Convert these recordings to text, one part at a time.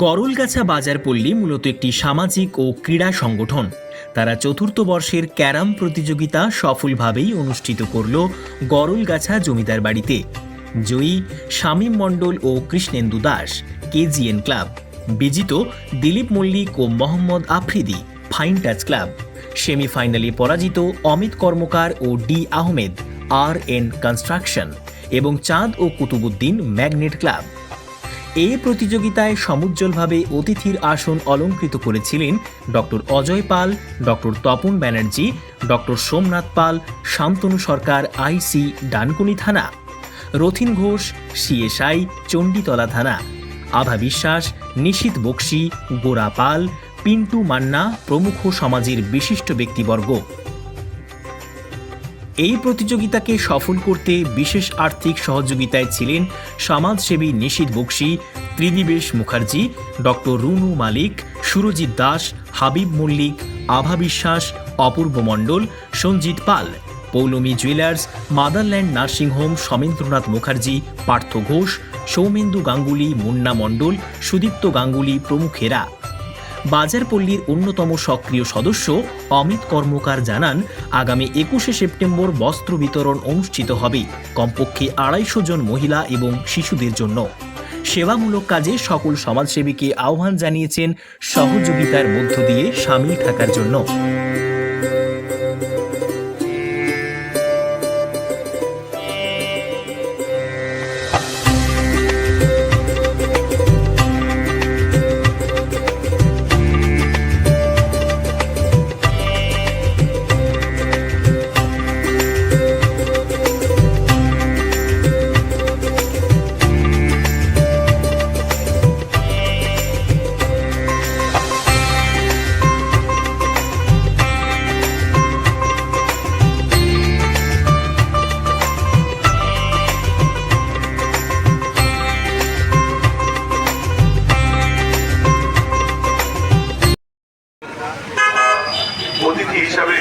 গরলগাছা বাজারপল্লী মূলত একটি সামাজিক ও ক্রীড়া সংগঠন। তারা চতুর্থ বর্ষের ক্যারাম প্রতিযোগিতা সফলভাবেই অনুষ্ঠিত করল গরলগাছা জমিদার বাড়িতে। জয়ী শামীম মণ্ডল ও কৃষ্ণেন্দু দাস, কেজিএন ক্লাব। বিজিত দিলীপ মল্লিক ও Mohammad Afridi, fine touch club. সেমিফাইনালে পরাজিত অমিত কর্মকার ও D Ahmed, R N construction এবং চাঁদ ও কুতুবুদ্দিন ম্যাগনেট ক্লাব। এই প্রতিযোগিতায় সমুজ্জ্বলভাবে অতিথির আসন অলঙ্কৃত করেছিলেন doctor Ajay Pal, doctor Tapan Banerjee, doctor Somnath Pal, Shantanu Sarkar IC Dankuni থানা, রথিন ঘোষ সিএসআই চণ্ডীতলা থানা, আভা বিশ্বাস, নিশীত বক্সি, গোরা পাল, পিন্টু মান্না প্রমুখ সমাজের বিশিষ্ট ব্যক্তিবর্গ। এই প্রতিযোগিতাকে সফল করতে বিশেষ আর্থিক সহযোগিতায় ছিলেন সমাজসেবী Nishit Bakshi Tridibesh Mukherjee, doctor Runu Malik, Surajit Das, Habib Mallick, Abha Biswas, Apurba Mondal, Sanjit Pal, Paulami jewellers, Motherland nursing home Samendranath Mukherjee, Partha Ghosh, Soumendu Ganguly, Munna Mondal, Sudipta Ganguly প্রমুখেরা। বাজারপল্লীর অন্যতম সক্রিয় সদস্য অমিত কর্মকার জানান, আগামী একুশে September বস্ত্র বিতরণ অনুষ্ঠিত হবে কমপক্ষে আড়াইশো জন মহিলা এবং শিশুদের জন্য। সেবামূলক কাজে সকল সমাজসেবীকে আহ্বান জানিয়েছেন সহযোগিতার মধ্য দিয়ে সামিল থাকার জন্য।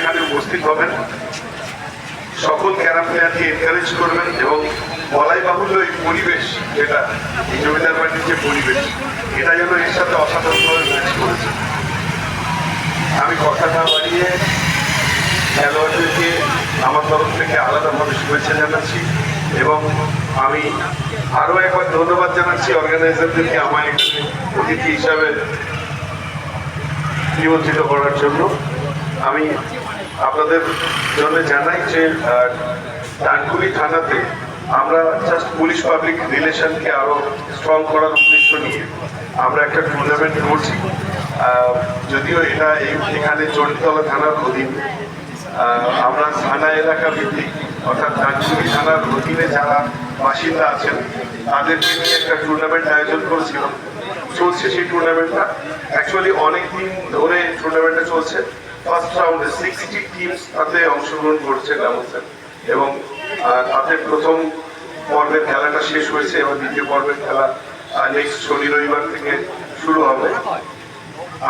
এখানে উপস্থিত হবেন। সকল ক্যারাম প্লেয়ারকে এনকারেজ করবেন এবং বলাই বাহুল্য এই পরিবেশ যেটা, এই জমিদার বাড়ির যে পরিবেশ, এটা যেন এর সাথে অসাধারণভাবে ম্যাচ করেছে। আমি কথা না বাড়িয়ে খেলোয়াড়দেরকে আমার তরফ থেকে আলাদাভাবে শুভেচ্ছা জানাচ্ছি এবং আমি আরও একবার ধন্যবাদ জানাচ্ছি অর্গানাইজারদেরকে আমার এখানে অতিথি হিসাবে নিমন্ত্রিত করার জন্য। আমি আপনাদের জন্য জানাই যে ডানকুনি থানাতে আমরা জাস্ট পুলিশ পাবলিক রিলেশনকে আরও স্ট্রং করার উদ্দেশ্য নিয়ে আমরা একটা টুর্নামেন্ট করছি। যদিও এটা এখানে চণ্ডীতলা থানার অধীন। আমরা থানা এলাকা ভিত্তিক, অর্থাৎ ডানকুনি থানার অধীনে যারা বাসিন্দা আছেন, তাদেরকে নিয়ে একটা টুর্নামেন্ট আয়োজন করেছিলাম। চলছে সেই টুর্নামেন্টটা অ্যাকচুয়ালি অনেক দিন ধরে টুর্নামেন্টটা চলছে। ফার্স্ট রাউন্ডে সিক্সটি টিমস তাতে অংশগ্রহণ করছে ডাবলসের এবং তাতে প্রথম পর্বের খেলাটা শেষ হয়েছে এবং দ্বিতীয় পর্বের খেলা নেক্সট শনি রবিবার থেকে শুরু হবে।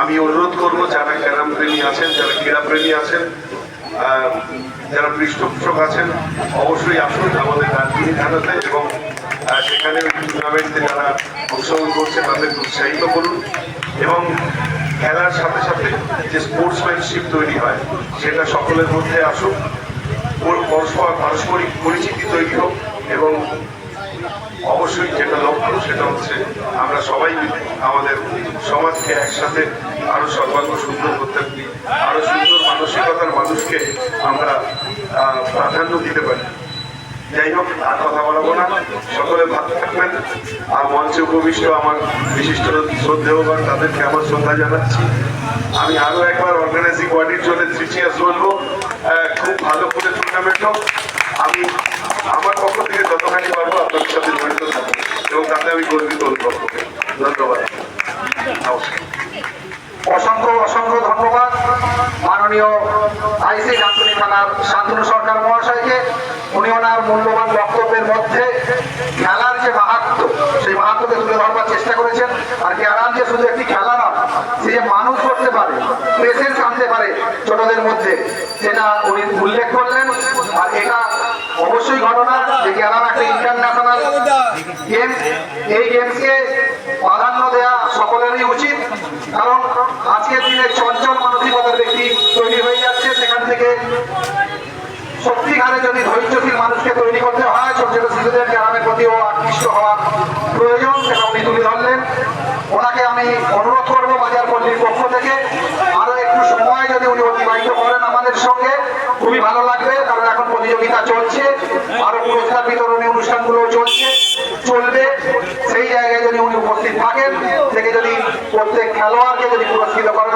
আমি অনুরোধ করব, যারা ক্যারাম প্রেমী আছেন, যারা ক্রীড়া প্রেমী আছেন যারা পৃষ্ঠপোষক আছেন, অবশ্যই আসুন আমাদের দার্জিলিং থানাতে এবং সেখানে টুর্নামেন্টে যারা অংশগ্রহণ করছে তাদেরকে উৎসাহিত করুন। এবং খেলার সাথে সাথে যে স্পোর্টসম্যানশিপ তৈরি হয়, সেটা সকলের মধ্যে আসুক। পরস্পর পারস্পরিক পরিচিতি তৈরি হোক এবং অবশ্যই যেটা লক্ষ্য, সেটা হচ্ছে আমরা সবাই আমাদের সমাজকে একসাথে আরও সর্বাঙ্গ সুন্দর করতে পারি। আরও সুন্দর মানসিকতার মানুষকে আমরা প্রাধান্য দিতে পারি। যাই হোক, আর কথা বলব না। সকলে ভালো থাকবেন। আর মঞ্চে উপবিষ্ট আমার বিশিষ্ট শ্রদ্ধেয়গণ, তাদেরকে আমার শ্রদ্ধা জানাচ্ছি। আমি আরও একবার অর্গানাইজিং বডির জন্য থ্রিচিয়াস বলব। খুব ভালো করে টুর্নামেন্ট হোক। আমি আমার পক্ষ থেকে যতখানি পারব আপনাদের সাথে জড়িত থাকব এবং তাতে আমি গর্বিত অনুভব করি ধন্যবাদ। অসংখ্য অসংখ্য ধন্যবাদ। মাননীয় আইসি ডাক্তারি থানার শান্তনু সরকার মহাশয়কে, উনি ওনার মূল্যবান বক্তব্যের মধ্যে খেলার যে মাহাত্ম সেই মাহাত্মকে তুলে ধরবার চেষ্টা করেছেন। আর ক্যারাম যে শুধু একটি খেলা না সে যে মানুষ করতে পারে প্রেসেন্স আনতে পারে ছোটদের মধ্যে, সেটা উনি উল্লেখ করলেন। আর এটা অবশ্যই ঘটনা যে ক্যারাম একটা ইন্টারন্যাশনাল গেম এই গেমসকে প্রাধান্য দেওয়া সকলেরই উচিত। কারণ আজকের দিনে চঞ্চল মানসিকতার ব্যক্তি তৈরি হয়ে যাচ্ছে সেখান থেকে সত্যিকারে যদি ধৈর্যশীল মানুষকে তৈরি করতে হয় ছোট ছোট শিশুদের গ্রামের প্রতিও আকৃষ্ট হওয়ার প্রয়োজন, সেটা উনি তুলে ধরলেন। ওনাকে আমি অনুরোধ করব বাজার পল্লীর পক্ষ থেকে, আরও একটু সময় যদি উনি অতিবাহিত করেন আমাদের সঙ্গে, খুবই ভালো লাগবে, কারণ এখন প্রতিযোগিতা চলছে, আরও পুরস্কার বিতরণী অনুষ্ঠানগুলো চলছে, চলবে। সেই জায়গায় যদি উনি উপস্থিত থাকেন, থেকে যদি প্রত্যেক খেলোয়াড়কে যদি পুরস্কৃত করেন